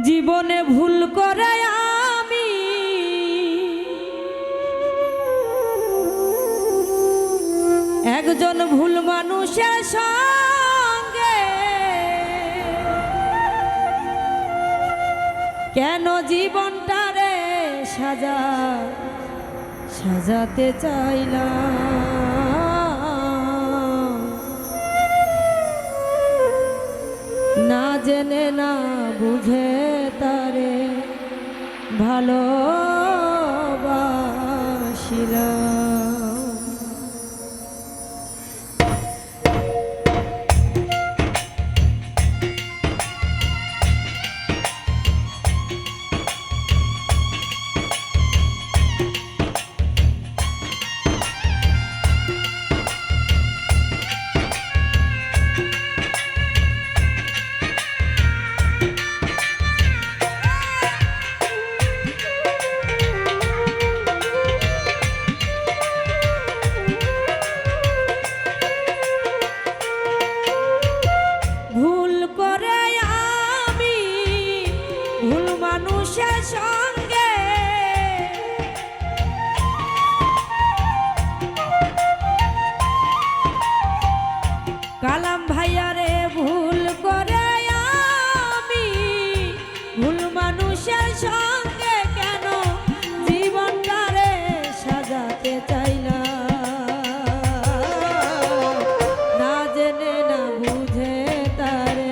জীবনে ভুল করে আমি। একজন ভুল মানুষের সঙ্গে কেন জীবনটারে সাজা, সাজাতে চাইলাম? না জেনে, না বুঝে ভালোবাসিলাম। কালাম ভাইয়ারে ভুল করে আমি। ভুল মানুষের সঙ্গে কেন জীবনটারে সাজাতে চাইলাম না জেনে, না বুঝে তারে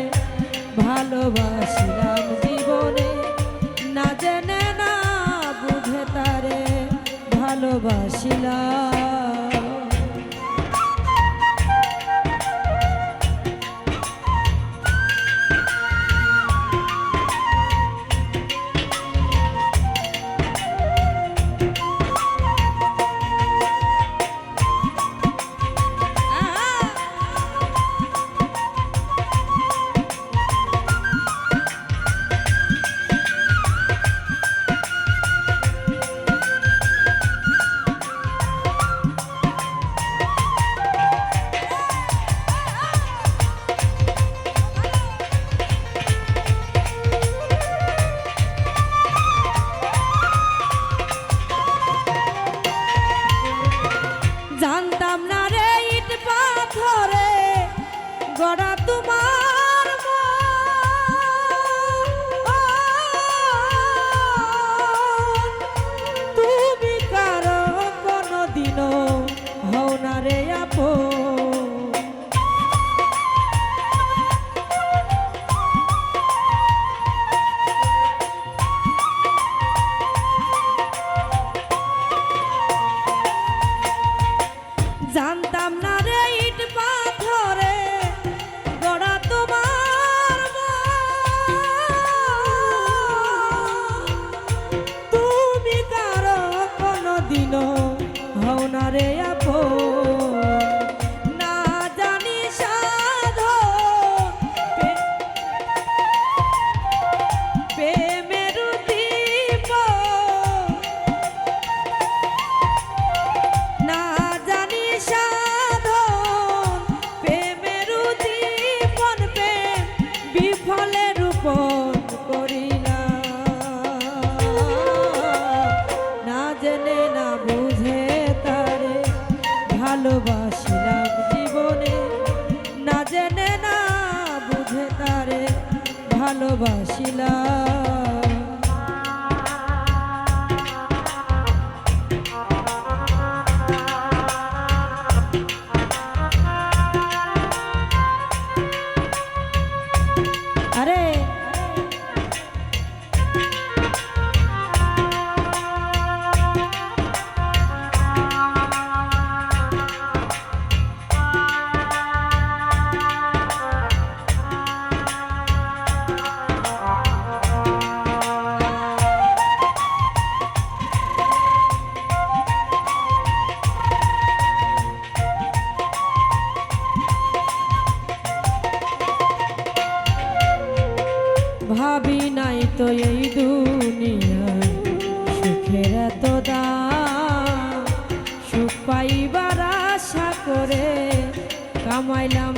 ভালোবাসিলাম জীবনে। না জেনে, না বুঝে তারে ভালোবাসিলাম। ভালোবাসিলাম। ভাবি নাই তো এই দুনিয়া সুখের তো দা সুখ পাইবার আশা করে কামাইলাম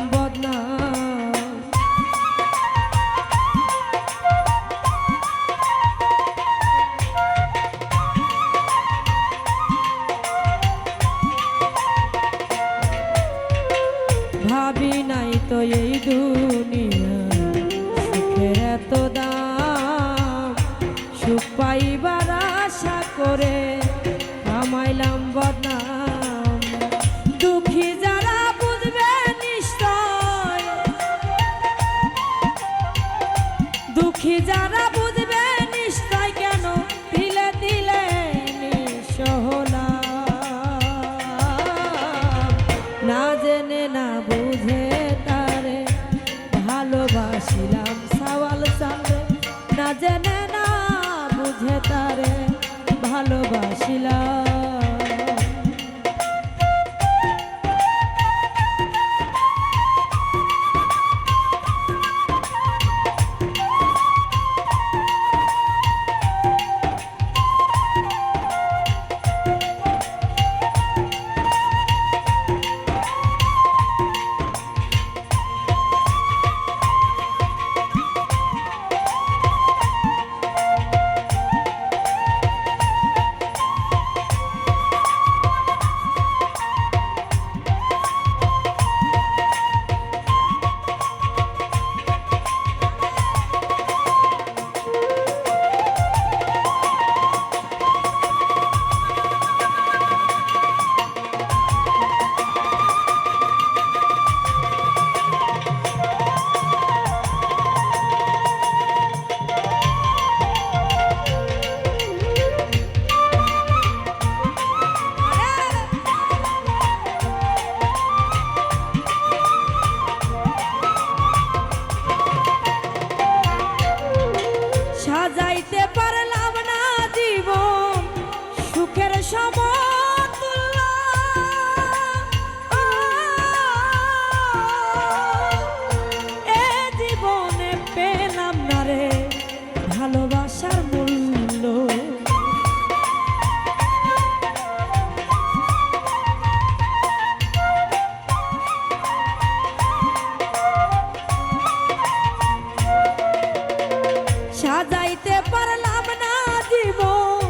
দুঃখী যারা দুঃখী যারা কেন না। জেনে, না বুঝে তারে ভালোবাসিলাম সওয়াল সামনে না জেনে, না বুঝে তারে ভালোবাসিলাম। সাজাইতে পারলাম না জীবন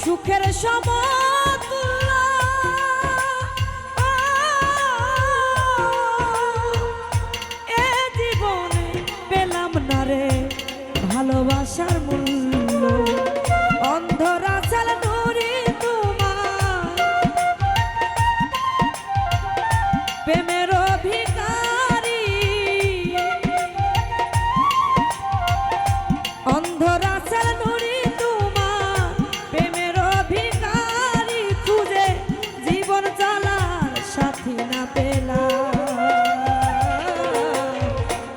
সুখের সমতুল্য। এ জীবনে পেলাম না রে ভালোবাসার মূল্য। অন্ধরা চাল নুরি তোমার। প্রেমের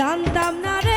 জানতাম না